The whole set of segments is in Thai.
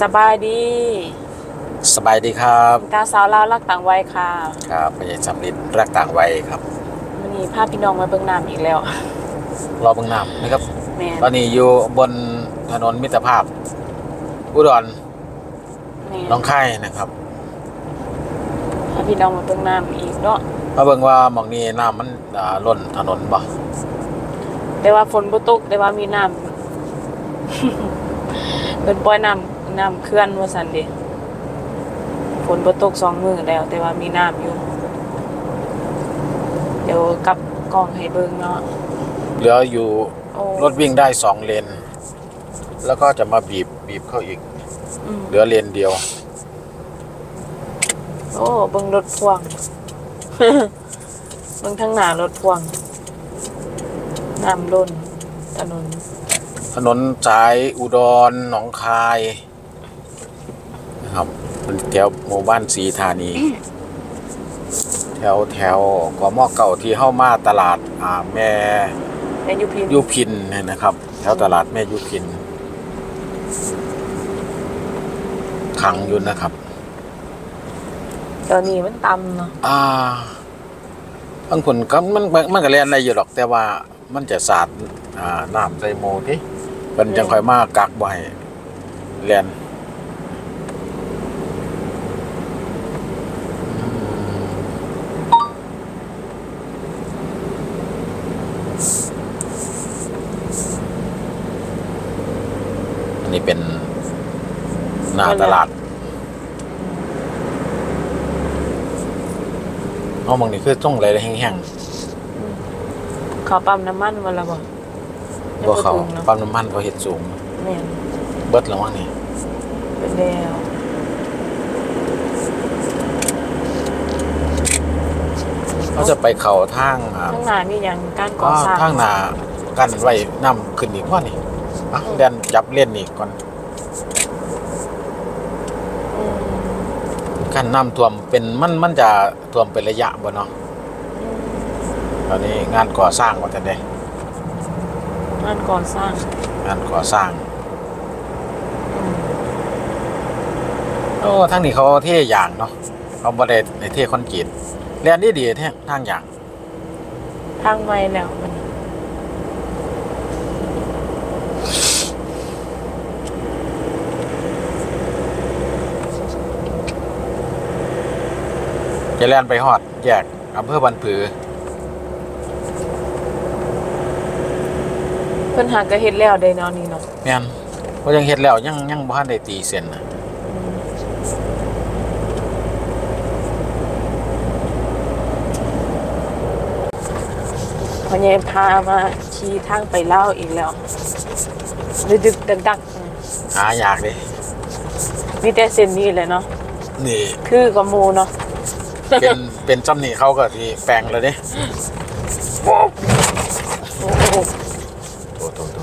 สบายดีสบายดีครับตาสาวลาวรักต่างวัยค่ะครับพยายสำลิดรักต่างวัยครับวันนี้พาพี่น้องมาเบิ่งน้ำอีกแล้วรอเบื้องน้ำนะครับแม่นตอนนี้อยู่บนถนนมิตรภาพ อุดรแม่นหน้องค่ายนะครับพาพี่น้องมาเบิ่งน้ำอีกเนาะมาเบิ่งว่าหมองนี้น้ำมันอ่าล้นถนนบ่แต่ว่าฝนบ่ตกแต่ว่ามีน้ำเป็นปล่อยน้ำ น้ำเคลื่อนว่าซั่นเด้ฝนบ่ตกสองมื้อแล้ว แต่ว่ามีน้ำอยู่ เดี๋ยวกลับกล้องให้เบิ่งเนาะเหลืออยู่โอ้รถวิ่งได้สองเลน แล้วก็จะมาบีบบีบเข้าอีก อืมเหลือเลนเดียว โอ้เบิ่งรถพ่วง เบิ่งทางหน้ารถพ่วงน้ำล้นถนน ถนนสายอุดรหนองคายนะ ครับเป็นแถวหมู่บ้านศรีธานี แถวแถวกมเก่าที่เข้ามาตลาดอ่าแม่แม่นอยู่พินยุพินเนี่ยนะครับ แถวตลาดแม่ยุพินขังอยู่นะครับตอนนี้มันต่ำเนาะอ่าบางคนก็มันมันมันก็เรียนได้อยู่หรอก แต่ว่ามันจะสาดอ่าน้ำใส่โมที่เป็นจังค่อยมากกักบ่ให้เรียนอันนี้เป็นห น้าตลาดเอามองนี่คือต้องอะไรแห้งเขาปั๊มน้ำมันวันละบ่ๆบ่เขายังบ่ถึงเนอะปั๊มน้ำมันเขาเห็ดสูงแม่นเบิดแล้วมั้งนี่เป็นแล้วเขาจะไปเขาทางอ่าข้างหน้ามีหยังการก่อ๋ออสร้างทางหนากันไว้น้ำขึ้นอีกว่านี่อะเดนจับเล่นอีกก่อน อืม กันน้ำท่วมเป็นมันมันจะท่วมเป็นระยะบ่เนาะอืมตอนนี้งานก่อสร้างว่าแต่ใดงานก่อสร้างงานก่อสร้างอืมโอ้ทางนี้เขาเท่อย่างเนาะเขาบ่ได้ในเท่คอนกรีตเรียนดีดีๆแท้ทางอย่าง ทางไว้แล้วมัน จะแล่นไปฮอดแยกอำเภอบันผือ เพิ่นหากระเฮ็ดแล้วได้เนาะนี่เนาะแม่นว่ายังเฮ็ดแล้วยังยังบ่ทันได้ตีเส้นน่ะอืมพอใหญ่พามาขี่ทางไปเล่าวอีกแล้วดึกๆดักๆอืมหาอยากเด้มีแต่เส้นนี้เลยเนาะนี่ คือกับหมูเนาะ เป็นเป็นจำนี่เขาก็ที่แปลงแล้วเด้โอ้โหโตโตโต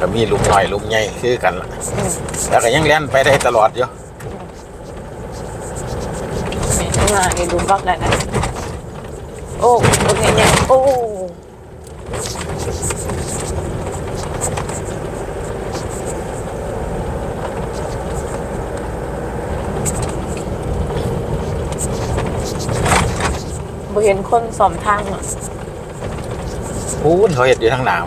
ก็มีลูกน้อยลูกใหญ่คือกันล่ะอืมแล้วก็ยังเล่นไปได้ตลอดอยู่แม่ข้างหน้านี่ดูบักได้นะ โอ้โอเคเนี่ยโอ้ เห็นคนสอมทางอะพูนเขาเห็ดอยู่ทางหนาว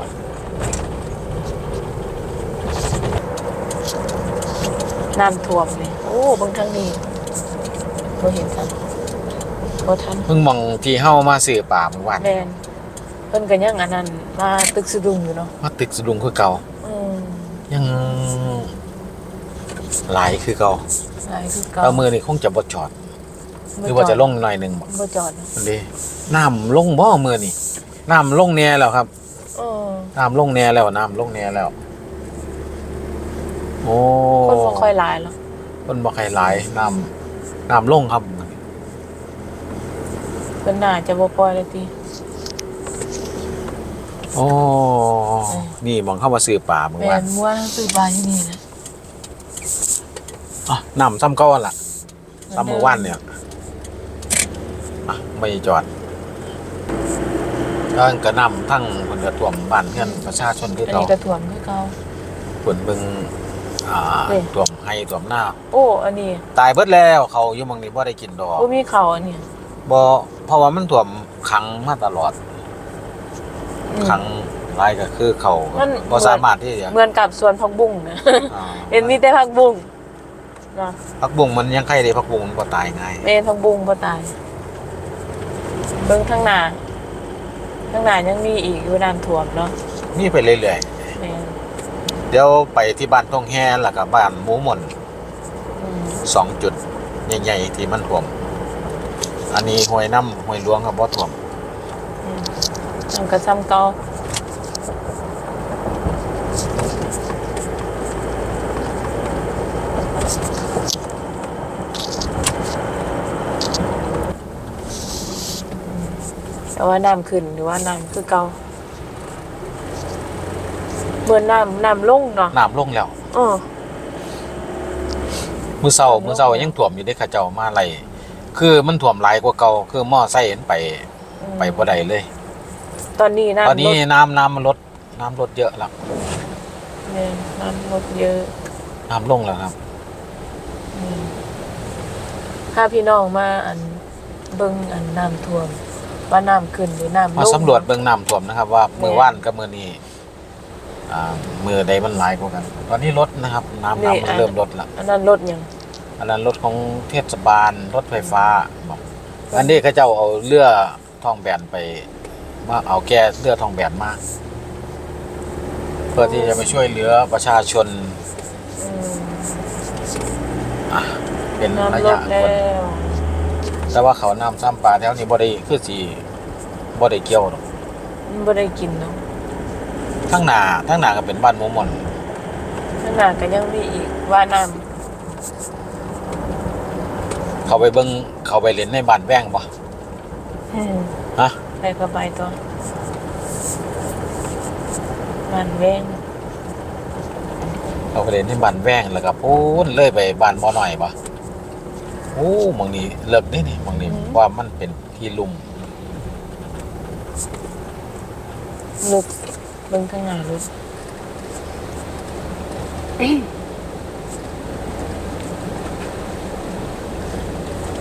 น้ำท่วมนี่โอ้เบางทางนี้บ่เห็นทันบ่ทันเพิ่งมองที่เฮามาซื้อป่าเมื่อวานแมนเพิ่นก็ยังอันนั้นมาตึกสะดุงอยู่เนาะมาตึกสะดุงคือเก่าอืมยังหลายคือเก่าหลายคือเก่าเอามือนี่คงจะบ่จอด หรือว่าจะลงหน่อยหนึงบ่บ่จอดเนอะมันเด้น้ำลงบ่มือนี่น้ำลงแน่แล้วครับเออน้ำลงแน่แล้วน้ำลงแน่แล้ว โอ้คนบ่ค่อยหลายหรอกคนบ่ใครหลายน้ำน้ำลงครับเพิ่นน่าจะบ่ปล่อยเลยติโอ้นี่มองเข้ามาซื้อป่าเมื่อแม่วานนมัวทั้งซื้อปลาอยู่นี่นะอะน้ำซ้ำเก้าอันล่ะซ้ำเมื่อวานเนี่ย อะไม่จอดทั้งกระนำทั้งคนกระท่วมบ้านเพื่อนประชาชนคืออันเก่านี้ก็ท่วมคือเก่า ฝนเบิ่งออ่านี่ท่วมให้ท่วมหน้า โอ้ อันนี้ตายเบิดแล้วเขาอยู่หมองนี้บ่ได้กินดอกบ่มีเขาอันนี้บ่เพราะว่ามันท่วมขังมาตลอดอืม ขังหลายก็คือเขามัน บ่สามารถที่จะเหมือนกับสวนผักบุ้งนะอ่าเห็นมีแต่ผักบุ้งเนาะผักบุ้งมันยังไข่ได้ผักบุ้งมันบ่ตายง่ายแม่นผักบุ้งบ่ตายเบิ่งข้างหน้าข้างหน้ายังมีอีกอยู่น้ำท่วมเนาะมีไปเรื่อยแม่นๆ เดี๋ยวไปที่บ้านทงแฮแล้วก็บ้านหมูหม่นอืมสองจุดใหญ่ๆที่มันท่วม อันนี้ห้วยน้ำห้วยหลวงก็บ่ท่วม อืมมันก็ซ้ำเก่า แต่ว่าน้ำขึ้นหรือว่าน้ำคือเก่าเหมือนน้ำน้ำลงเนาะน้ำลงแล้วเออมื้อเช้ามื้อเช้ายังท่วมอยู่เด้เขาเจ้ามาไล่คือมันท่วมหลายกว่าเก่าคือมอไซค์เห็นไปอืมไปบ่ได้เลย ตอนนี้น้ำตอนนี้ลดน้ำน้ำมันลดน้ำลดเยอะแล้วเนี่ยน้ำลดเยอะ น้ำลงแล้วครับอืมถ้าพี่น้องมาอันเบิ่งอันน้ำท่วม ว่าน้ำขึ้นหรือน้ำลงมาสำรวจเบื้องน้ำท่วมนะครับ ว่าแม่มือว่านกับมือนี้อ่ามือใดมันหลายกว่ากัน ตอนนี้ลดนะครับ น้ำน้ำมันเริ่มลดแล้วอันนั้นลดยังอันนั้นรถของเทศบาลรถไฟฟ้าบอกอันนี้เขาเจ้าเอาเรือทองแบนไปมาเอาแก้เรือทองแบนมาเพื่อที่จะไปช่วยเหลือประชาชนอืมอะเป็นระน้ำลยะดแล้คนว แต่ว่าเขาน้ำซ้ำปลาแถวนี้บ่ได้คือสีบ่ได้เกี่ยวหรอกมันบ่ได้กินเนาะทั้งหนาทั้งหนาก็เป็นบ้านหมูหม่อนข้างหน้าก็ยังมีอีกว่าน้เขาไปเบิ่งเขาไปเล่นในบ้านแว้งบ่ำอืมฮะไปก็ไปตัวมันแว้งเขาไปเล่นในบ้านแว้งแล้วก็พูนเลยไปบ้านบ่อหน่อยบ่โอ้หมองนี้เลิกนี่นี่หมองนี้ว่ามันเป็นที่ลุ่มลึกเบิ่งข้างหน้าลึก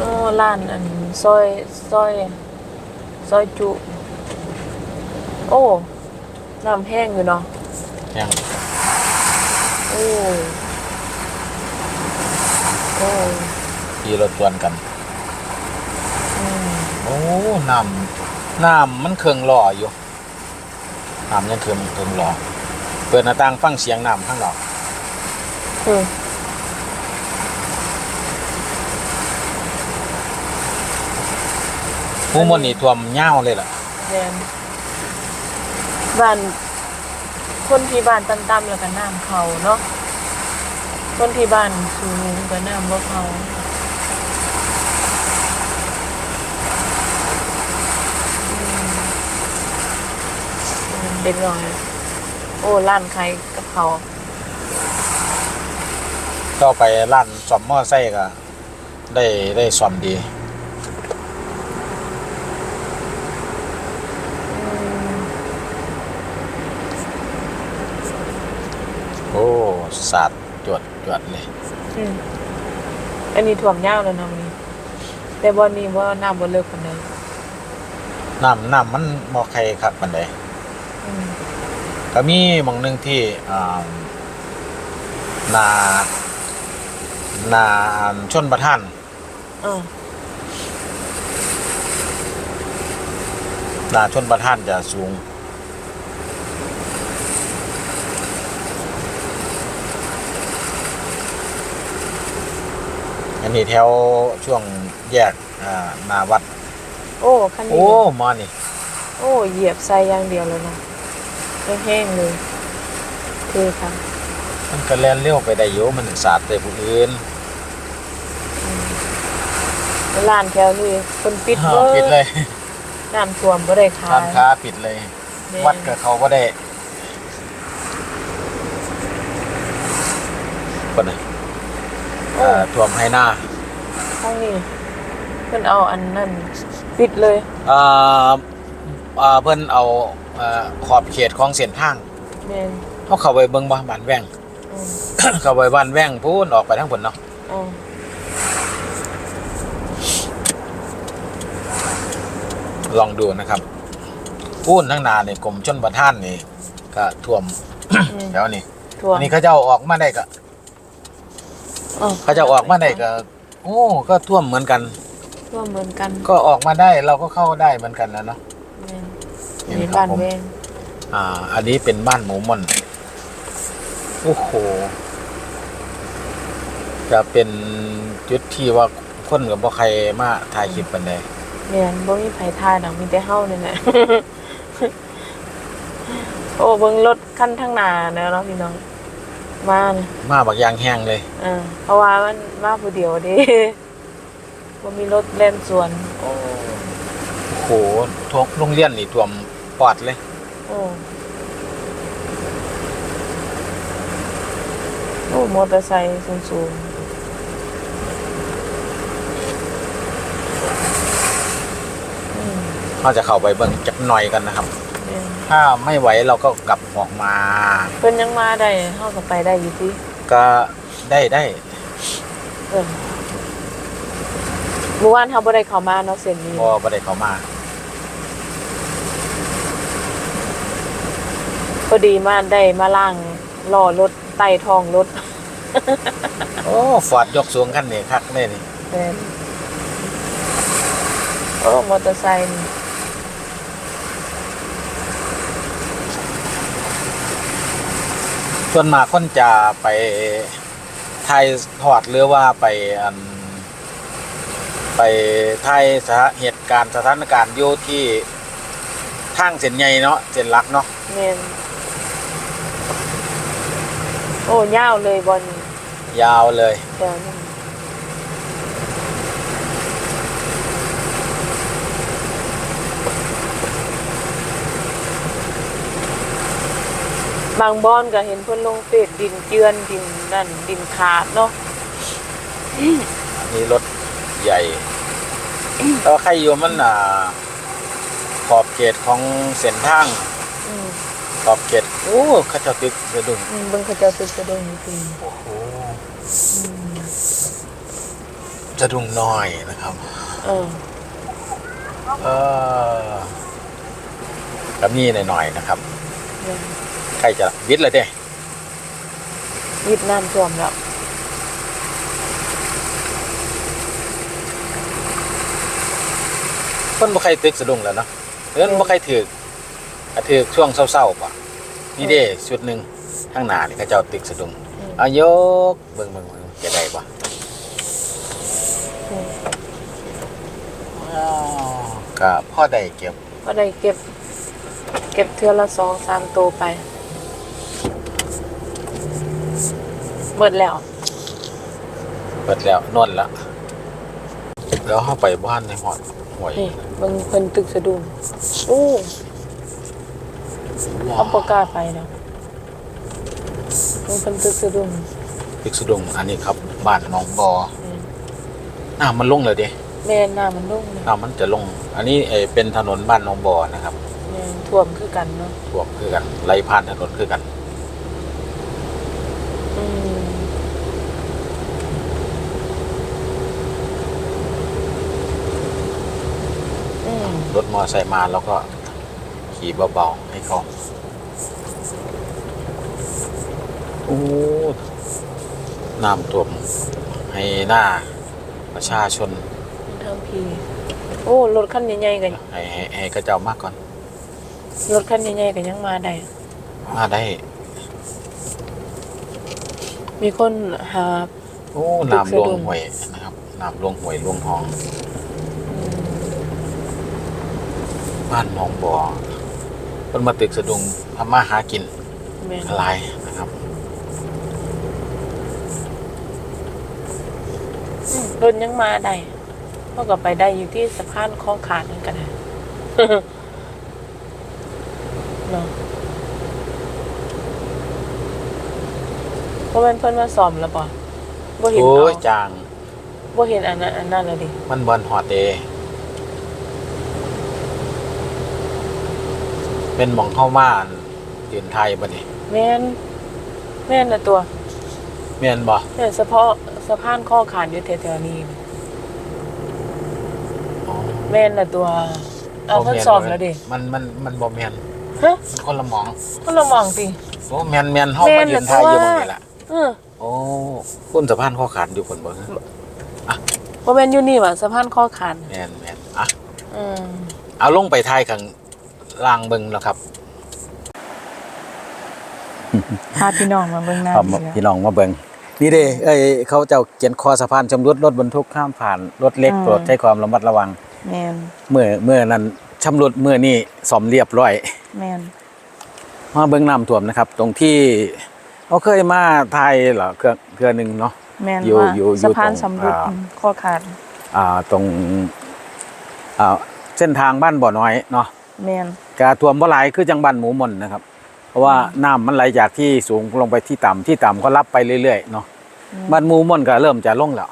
อ๋อร้านอันซอยซอยซอยจุ โอ้น้ำแห้งอยู่เนาะยังโอ้โอ้ ขี่รถชวนกันอืมโอ้น้ำน้ำมันเครื่องหล่ออยู่น้ำยังเครื่องเครื่องหล่อเปิดหน้าต่างฟังเสียงน้ำข้างนอกอืมผู้มนนี่ท่วมยาวเลยล่ะแม่นบ้านคนที่บ้านต่ำๆแล้วก็น้ำเขาเนาะคนที่บ้านสูงก็น้ำบ่เขา เด็กน้อยโอ้ร้านใครกับเขาก็ไปร้านซ่อมมอไซค์ก็ได้ได้ซ่อมดีอืมโอ้สาดจวดจวดเลยอืมอันนี้ถ่วมยาวแล้วเนาะนี่แต่บ่นี้บ่น้ำบ่เลิกปานใดน้ำน้ำมันบ่ใครคักปานใดอืม ก็มีหมองหนึงที่อ่านานาชนประทาน เออนาชนประทานจะสูง อันนี้แถวช่วงแยกอ่าหนาวัด โอ้คันนี้โอ้ มานี่ โอ้เหยียบใส่อย่างเดียวเลยเนาะ แห้งๆเลยคือค่ะมันก็แล่นเร็วไปได้อยู่มันสาดแต่ผู้อื่นร้านแถวนี้คนปิดอ้าเบิวดปิดเลยน้ำท่วมบ่ได้ขาร้ายนค้าปิดเลย แม่วัดกับเขาก็ได้คนน่ะโอ้อ่าท่วมให้หน้าข้างนี้เพิ่นเอาอันนั้นปิดเลย อ่าอ่าเพิ่นเอาอ่าขอบเขตของเส้นทางแม่นเขาเข้าไปเบิ่งบ่บ้านแว่ง อืมเข้าไปบ้านแว่งพูนออกไปทั้งผลเนาะอ๋อลองดูนะครับพูนทั้งนาเนี่ยกรมชนประทานนี่ก็ท่วมอืมแถวนี้ทั่วอันนี้เขาเจ้าออกมาได้ก็อ๋อเขาเจะออกมาได้ก็โอ้ก็ท่วมเหมือนกันทั่วเหมือนกันก็ออกมาได้เราก็เข้าได้เหมือนกันแล้วเนาะ แม่น นี่มีครับบ้านผมแวงอ่า อันนี้เป็นบ้านหมูม่อนโอ้โห จะเป็นจุดที่ว่าคนกับบ่ใครมาถ่ายคลิปกันได้แม่นบ่มีไผทายดอกมีแต่เฮานี่แหละโอ้เบิ่งรถคันทางหน้าเด้อเนาะพี่น้องมานี่มาบักอยางแห้งเลยเออเพราะว่ามันมาผู้เดียวเด้บ่มีรถเล่นสวน โอ้โหทวงโรงเรียนนี่ท่วม ปอดเลย โอ้ โอ้ มอเตอร์ไซค์สูงๆอืมเราจะเข้าไปเบิ่งจักหน่อยกันนะครับแม่นถ้าไม่ไหวเราก็กลับออกมา เพิ่นยังมาได้เฮาก็ไปได้อยู่ติก็ได้ได้เออเมื่อวานเฮาบ่ได้เข้ามาเนาะเส้นนี้ พอบ่ได้เข้ามา พอดีมาได้มาล่างล้อรถใต้ท้องรถโอ้ฟอร์ดยกสูงขั้นนี่คักเลยนี่แม่นโอ้มอเตอร์ไซค์นี่ส่วนมากคนจะไปไทยทอดหรือว่าไปอันไปไทยสถานเหตุการณ์สถานการณ์อยู่ที่ทางเส้นใหญ่เนาะเส้นหลักเนาะแม่น โอ้ยาวเลยบอลยาวเลย เดี๋ยวนี้บางบอนก็เห็นเพิ่นลงเฟซดินเจือนดินนั่นดินขาดเนาะอันนี้รถใหญ่แต่ว่าใครอยู่มันอ่าขอบเขตของเส้นทางอืมขอบเขต โอ้เข้าเจ้าตึกสะดุ้งอืมเบิ่งเขาเจ้าตึกกระโดงจริงโอ้โหอืมสะดุ้งน้อยนะครับ เออเออก็มีหน่อยๆนะครับแม่นใกล้จะวิทย์เลยเด้ยิดน้ำท่วมแล้วคนบ่ใครตึกสะดุ้งแล้วเนาะเอิ้นบ่ใครถือกอะถือกช่วงเศร้าๆป่ะ นี่เด้ชุดหนึ่งข้างหน้านี่เขาเจ้าตึกสะดุ้งอืมเอายกเบิ่งเบิ่งเบิ่งจะได้ป่ะอืมอ้าวก็พ่อได้เก็บก็ได้เก็บ เก็บเทือละสองสามตัวไปหมดแล้วเปิดแล้วนวนแล้วแล้วเข้าไปบ้านในหอดห่วยนี่เบิ่งเพิ่นตึกสะดุ้งโอ้ เขาประกล้าไปแล้วเบิ่งเพิ่นตึกสะดุ้งตึกสะดุ้งอันนี้ครับบ้านหนองบอแม่นน้ามันลงเลยเด้แม่นน้ำมันลงเลยน้ามันจะลง อันนี้เอ่อเป็นถนนบ้านหนองบอนะครับแม่นท่วมคือกันเนาะท่วมคือกันไหลผ่านถนนคือกันอืมอืมรถมอไซค์มาแล้วก็ ขี่เบาๆให้เขาโอ้น้ำท่วมให้หน้าประชาชนทางพีโอ้รถคันใหญ่ๆกันให้ให้ให้กระเจ้ามากก่อนรถคันใหญ่ๆกันยังมาได้มาได้ มีคนหาโอ้ตึกน้ำสะลวงดุ้งห่วยนะครับน้ำลวงห่วยลวงหองบ้านหนองบ่อ เพิ่นมาตึกสะดุงทำมาหากินแม่นอะไรนะครับ อืมรถยังมาได้เท่ากับไปได้อยู่ที่สะพานคลองขาดนั่นกันนะเนาะเพราะมันเพิ่นมาซ่อมแล้วป่ะบ่เห็นโอ้เอายจางบ่เห็นอันนั้นอันนั้นเลยดิมันบอลหอดเด เป็นหมองเข้ามายืนไทยบ่นี่แม่นแม่นละตัวแม่นบ่เนี่ยเฉพาะสะพานข้อขานอยู่แถวๆนี้อ๋อแม่นน่ะตัวเอาทดสอบแล้วดิมันมันมันบ่แม่นฮะมันคนละหมองก็เรามองสิโอ้แม่นแม่นเฮาแม่มานยืนน่ะทายอยู่ตัวตรงนี้ล่ะเออโอ้คุณสะพานข้อขาดอยู่คนบ่บ่แม่นอยู่นี่ว่ะสะพานข้อขานแม่นแม่นอะ อืมเอาลงไปทายข้าง ล่างเบิ่งแล้วครับพาพี่น้องมาเบิ่งหน้าครับดีแล้วพี่น้องมาเบิ่งนี่เด้เอ้ยเขาเจ้าเขียนคอสะพานชำรุดรถบรรทุกข้ามผ่านรถเล็กอืมโปรดใช้ความระมัดระวัง แม่นเมื่อเมื่อนั้นชำรุดเมื่อนี้ซ่อมเรียบร้อย แม่นมาเบิ่งน้ำท่วมนะครับ ตรงที่เขาเคยมาไทยเหรอเครื่องเครื่องหนึงเนาะแม่นอยู่ว่าอยู่อยู่สะพานตรงสำรุดอ่าอืมข้อขาดอ่าตรงอ่าเส้นทางบ้านบ่อน้อยเนาะแม่น กาท่วมบ่หลายคือจังบ้านหมูหมนนะครับ เพราะว่าน้ำมันไหลจากที่สูงลงไปที่ต่ำที่ต่ำก็รับไปเรื่อยๆเนาะบ้านหมูหมนก็เริ่มจะลงแล้ว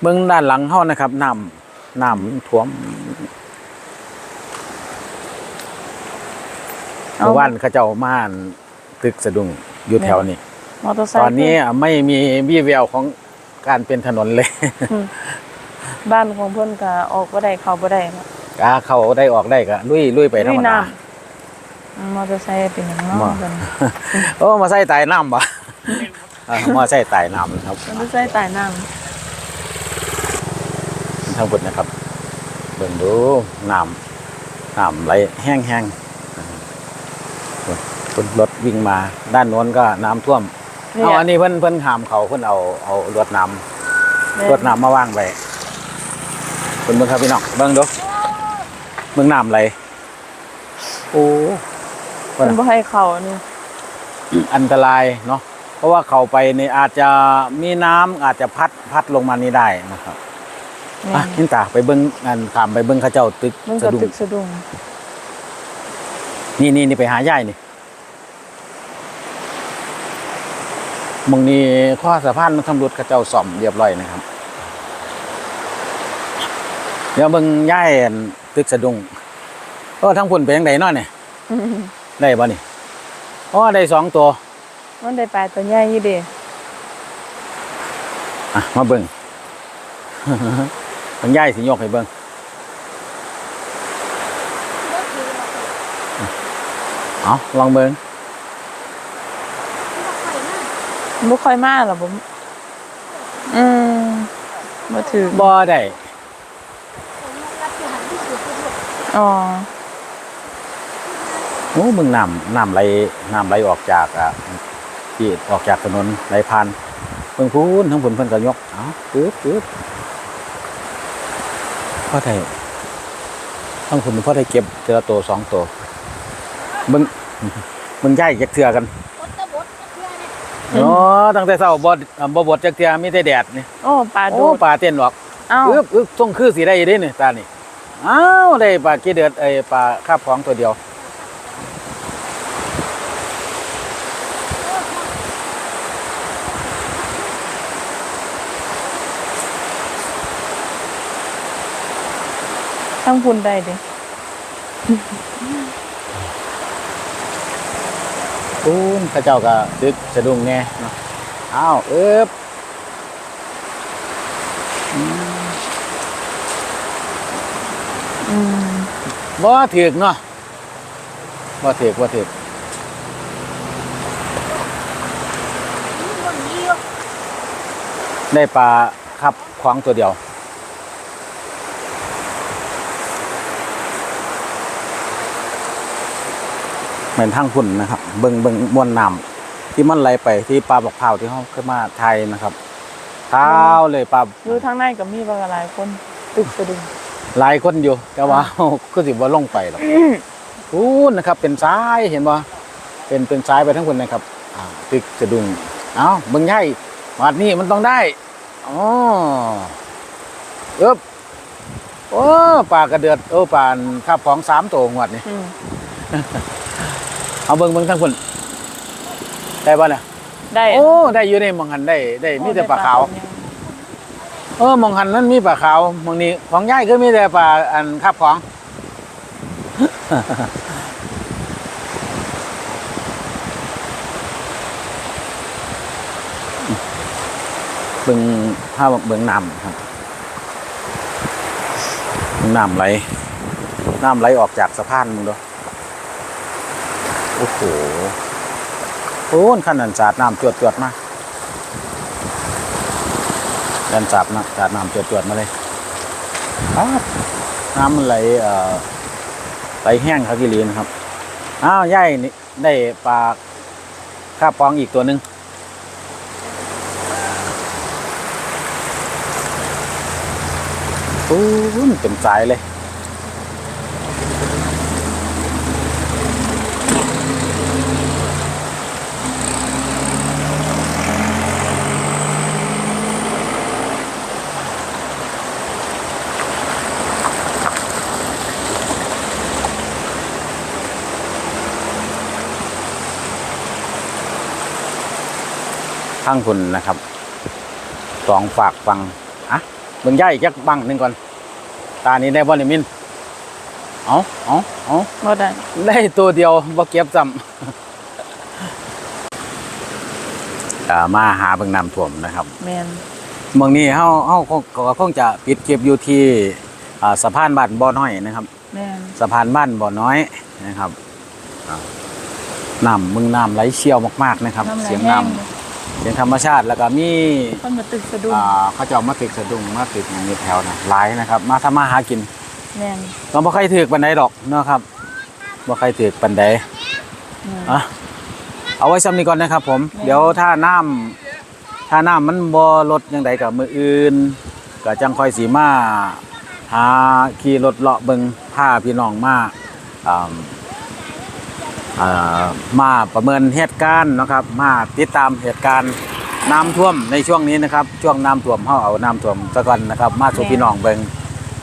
เบื้องด้านหลังเฮานะครับน้ำน้ำท่วมเอาเมื่อวานเขาเจ้ามาอั่นตึกสะดุ้งอยู่แถวนี้ มอเตอร์ไซตค์อนนี้อะไม่มีวี่แววของการเป็นถนนเลย อืมบ้านของเพิ่นก็ออกบ่ได้เข้าบ่ได้เนาะ กาเขาได้ออกได้ก็ลุยลุยไปธรรมลุยดาน้ำอืมมอเตอร์ไซค์เป็นหยังเนาะมาเพิ่นโอ้มาใส่ตายน้ำบ่อ่ามาใส่ตายน้ำนะครับมอเตอร์ไซค์ใต้น้ำทั้งหมดนะครับเบิ่งดูน้ำน้ำไหลแห้งแห้งคนรถวิ่งมา ด้านโน้นก็น้ำท่วมเนี่เอายอันนี้เพิ่นเพิ่นหามเขาเพิ่นเอาเอารถน้ำรถน้ำมาว่างไว้เพิ่นเบิ่งครับพี่น้องเบิ่งดู เบิ่งน้ำไหลโอ้เพิ่นบ่ให้เข้านี่อันตรายเนาะเพราะว่าเข้าไปนี่อาจจะมีน้ำอาจจะพัดพัดลงมานี่ได้นะครับแม่อะนนี่ตาไปเบิ้งงานขามไปเบิ้งเข้าเจ้าตึกมันสะก็ดุ้งตึกสะดุ้งนี่นี่นี่ไปหายายนี่หมองนี้ข้อสะพานมันทำรุดเข้าเจ้าซ่อมเรียบร้อยนะครับ เดี๋ยวเบิ้งย่ายอัน ตึกสะดุ้งโอ้ทั้งพุ่นเป็นยังไงน้อเนี่ยได้บ่นี่อ๋อได้สองตัว มันได้ปลาตัวใหญ่อยู่เด้อะมาเบิ้งทางย่ายสิยกให้เบิ้งเอาลองเบิ้งบ่ค่อยมาหรอกผมอืมบ่ถือบ่ได้ อ๋อโอ้มึงน้ำน้ำไหลน้ำไหลออกจากอะที่ออกจากถนนไหลผ่านเพิ่งพูนทั้งผลเพิ่นก็ยกเอ้าปึ๊บปึ๊บพ่อไทยทั้งผลพ่อไทยเก็บเจอตัวสองตัวมึงมึงย้ายจักเทือกันอ๋อตั้งแต่เช้าบ่อ่าบ่บดจักเทือมีแต่แดดนี่โอ้ปลาโดโอ้ดปลาเต้นออกเอ้าปึ๊บปึ๊บส่งคือสิได้เด้นี่ตานี่ อ้าวได้ปลากี่เดือดไอ้ปลาคาบของตัวเดียว ทั้งพุ่นได้เด้ปูนข้าเจ้าก็ตึกสะดุ้งแน่เนาะอ้าวเอ๊บอืม อืม บ่ถึกเนาะบ่ถึกบ่ถึกได้ปลาครับขวางตัวเดียวเหมือนทางพุ่นนะครับ เบิ่งเบิ่งมวลน้ำที่มันไหลไปที่ปลาบอกเผาวที่เขาขึ้นมาไทยนะครับเท้าเลยปลาอยู่ทางในก็มีบางหลายคนตึกสะดุ้ง หลายคนอยู่ แต่ว่าก็สิบ่ลงไปหรอกพูนนะครับ เป็นซ้ายเห็นบ่เป็นเป็นซ้ายไปทั้งคนนะครับ อ่าตึกสะดุ้งเอ้าเบิ่งใหญ่มาดนี้มันต้องได้อ๋อเอ๊บโอ้ปลากระเดือดโอ้ปลาคาบของสามตัวงวดนี่อืมเอาเบิ่งเบิ่งทั้งคนได้ป่ะเนี่ยได้ โอ้ ได้อยู่ในหมองหันได้ ได้มีแต่ปลาขาวตัวใหญ่ เออมองหันนั้นมีปลาขาวมองนี้ของย่ายก็มีแต่ปลาอันคาบของ เบิ่งภาพเบิ่งน้ำครับน้ำไหลน้ำไหลออกจากสะพานมึงดูโอ้โหโอ้นขั้นนันสาดน้ำจวดจวดมาก ดันจับนะสาดน้ำจวดจวดๆมาเลยน้ำมันไหลเอ่อไหลแห้งครับพี่ลีนะครับอ้าวย่ายนี่ได้ปลาข้าปองอีกตัวหนึ่งปูนเป็นสายเลย ข้างคุณนะครับสองฝากฟังอะเบิ่งย่ายอีกจักบังหนึ่งก่อน ตานี้ได้บอลมินเอาเอาเอาบ่ได้ ได้ตัวเดียวบ่เก็บซ้ำอ่ามาหาเบิ่งน้ำท่วมนะครับแม่นเมืองนี้เฮาเฮาคงก็คงจะปิดเก็บอยู่ที่อ่าสะพานบ้านบ่อน้อยนะครับแม่นสะพานบ้านบ่อน้อยนะครับอ่าน้ำมึงน้ำไหลเชี่ยวมากๆนะครับ น้ำไหลเสียงแห้น้งำ เสียงธรรมชาติแล้วก็มีคนมาตึกสะดุ้งอ่าเขาเจะมาติดสะดุ้งมาติดอย่างนี้แถวนะหลายนะครับ มาทำมาหากินแม่นเราบ่ใครถือปันใดดอกเนาะครับบ่ใครถือปันใดแม่น อะเอาไว้ซ้ำนี้ก่อนนะครับ ผมแม่เดี๋ยวถ้าน้ำถ้าน้ำมันบ่ลดยังไงกับมืออื่นก็จังค่อยสีมาหาขี่รถเลาะเบิงพาพี่น้องมาอ่าอ่า มาประเมินเหตุการณ์เนาะครับ มาติดตามเหตุการณ์น้ำท่วมในช่วงนี้นะครับ ช่วงน้ำท่วมเฮาเอาน้ำท่วมซะก่อนนะครับ มาสู่พี่น้องเบิง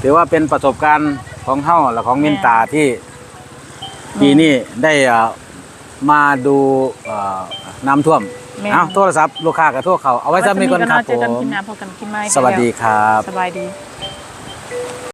ถือว่าเป็นประสบการณ์ของเฮาและของมินตาที่ปีนี้ได้เอ่อมาดูเอ่อน้ำท่วมแม่นเอ้าโทรศัพท์ลูกค้ากับโทรเขาเอาไว้ซ้ำนี้ก่อนครับเจผอกันมกินน้ำพอกันกินไม้สวัสดีครับสบายดีค